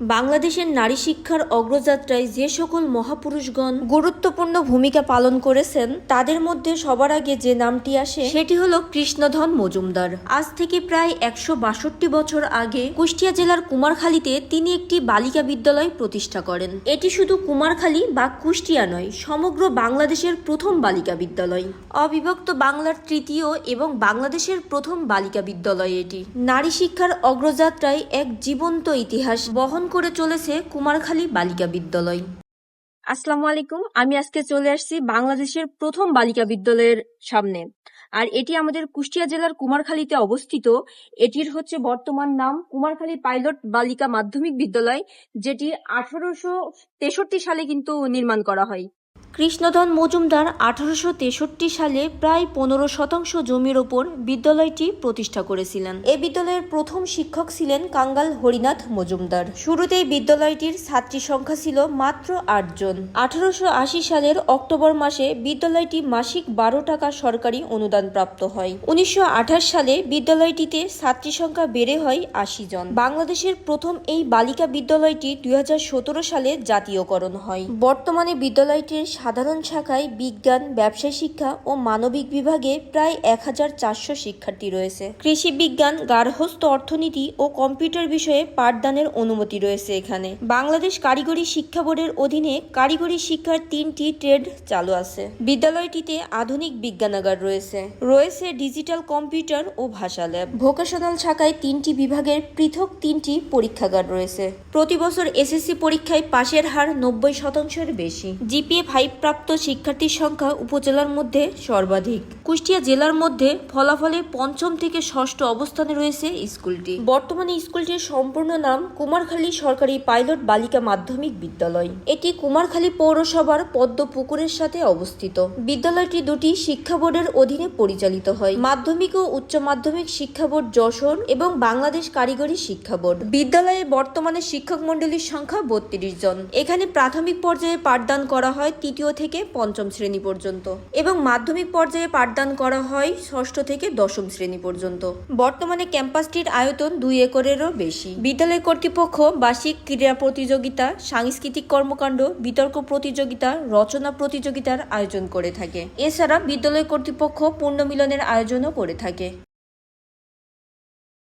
বাংলাদেশের নারী শিক্ষার অগ্রযাত্রায় যে সকল মহাপুরুষগণ গুরুত্বপূর্ণ ভূমিকা পালন করেছেন, তাদের মধ্যে সবার আগে যে নামটি আসে, সেটি হলো কৃষ্ণধন মজুমদার। আজ থেকে প্রায় একশো বাষট্টি বছর আগে কুষ্টিয়া জেলার কুমারখালীতে তিনি একটি বালিকা বিদ্যালয় প্রতিষ্ঠা করেন। এটি শুধু কুমারখালী বা কুষ্টিয়া নয়, সমগ্র বাংলাদেশের প্রথম বালিকা বিদ্যালয়। অবিভক্ত বাংলার তৃতীয় এবং বাংলাদেশের প্রথম বালিকা বিদ্যালয় এটি। নারী শিক্ষার অগ্রযাত্রায় এক জীবন্ত ইতিহাস বহন করে চলেছে কুমারখালী বালিকা বিদ্যালয়। আসসালামু আলাইকুম, আমি আজকে চলে আসছি বাংলাদেশের প্রথম বালিকা বিদ্যালয়ের সামনে। আর এটি আমাদের কুষ্টিয়া জেলার কুমারখালীতে অবস্থিত। এটির হচ্ছে বর্তমান নাম কুমারখালী পাইলট বালিকা মাধ্যমিক বিদ্যালয়, যেটি আঠারোশো তেষট্টি সালে কিন্তু নির্মাণ করা হয়। কৃষ্ণধন মজুমদার আঠারোশো তেষট্টি সালে প্রায় পনেরো শতাংশ জমির ওপর বিদ্যালয়টি প্রতিষ্ঠা করেছিলেন। এই বিদ্যালয়ের প্রথম শিক্ষক ছিলেন কাঙ্গাল হরিনাথ মজুমদার। শুরুতেই বিদ্যালয়টির ছাত্রী সংখ্যা ছিল মাত্র আটজন আঠারোশো আশি সালের অক্টোবর মাসে বিদ্যালয়টি মাসিক বারো টাকা সরকারি অনুদান প্রাপ্ত হয়। উনিশশো আঠাশ সালে বিদ্যালয়টিতে ছাত্রী সংখ্যা বেড়ে হয় আশি জন। বাংলাদেশের প্রথম এই বালিকা বিদ্যালয়টি দু হাজার সতেরো সালে জাতীয়করণ হয়। বর্তমানে বিদ্যালয়টির সাধারণ শাখায় বিজ্ঞান, ব্যবসায় শিক্ষা ও মানবিক বিভাগে প্রায় এক হাজার চারশো শিক্ষার্থী রয়েছে। কৃষি বিজ্ঞান, গার্হস্থ্য অর্থনীতি ও কম্পিউটার বিষয়ে পাঠদানের অনুমতি রয়েছে এখানে। বাংলাদেশ কারিগরি শিক্ষা বোর্ডের অধীনে কারিগরি শিক্ষার তিনটি ট্রেড চালু আছে। বিদ্যালয়টিতে আধুনিক বিজ্ঞানাগার রয়েছে। রয়েছে ডিজিটাল কম্পিউটার ও ভাষা ল্যাব। ভোকেশনাল শাখায় তিনটি বিভাগের পৃথক তিনটি পরীক্ষাগার রয়েছে। প্রতি বছর এসএসসি পরীক্ষায় পাশের হার নব্বই শতাংশের বেশি। জিপিএ ফাইভ প্রাপ্ত শিক্ষার্থীর সংখ্যা উপজেলার মধ্যে সর্বাধিক। কুষ্টিয়া জেলার মধ্যে ফলাফলে পঞ্চম থেকে ষষ্ঠ অবস্থানে রয়েছে স্কুলটি। বর্তমানে স্কুলটির সম্পূর্ণ নাম কুমারখালী সরকারি পাইলট বালিকা মাধ্যমিক বিদ্যালয়। এটি কুমারখালী পৌরসভার পদ্ম পুকুরের সাথে অবস্থিত। বিদ্যালয়টি দুটি শিক্ষা বোর্ডের অধীনে পরিচালিত হয়। মাধ্যমিক ও উচ্চ মাধ্যমিক শিক্ষা বোর্ড যশোর এবং বাংলাদেশ কারিগরি শিক্ষা বোর্ড। বিদ্যালয়ে বর্তমানে শিক্ষক মন্ডলীর সংখ্যা বত্রিশ জন। এখানে প্রাথমিক পর্যায়ে পাঠদান করা হয় তৃতীয় থেকে পঞ্চম শ্রেণি পর্যন্ত এবং মাধ্যমিক পর্যায়ে পাঠদান করা হয় ষষ্ঠ থেকে দশম শ্রেণি পর্যন্ত। বর্তমানে ক্যাম্পাসটির আয়তন দুই একরেরও বেশি। বিদ্যালয় কর্তৃপক্ষ বার্ষিক ক্রীড়া প্রতিযোগিতা, সাংস্কৃতিক কর্মকাণ্ড, বিতর্ক প্রতিযোগিতা, রচনা প্রতিযোগিতার আয়োজন করে থাকে। এছাড়া বিদ্যালয় কর্তৃপক্ষ পূর্ণ মিলনের আয়োজনও করে থাকে।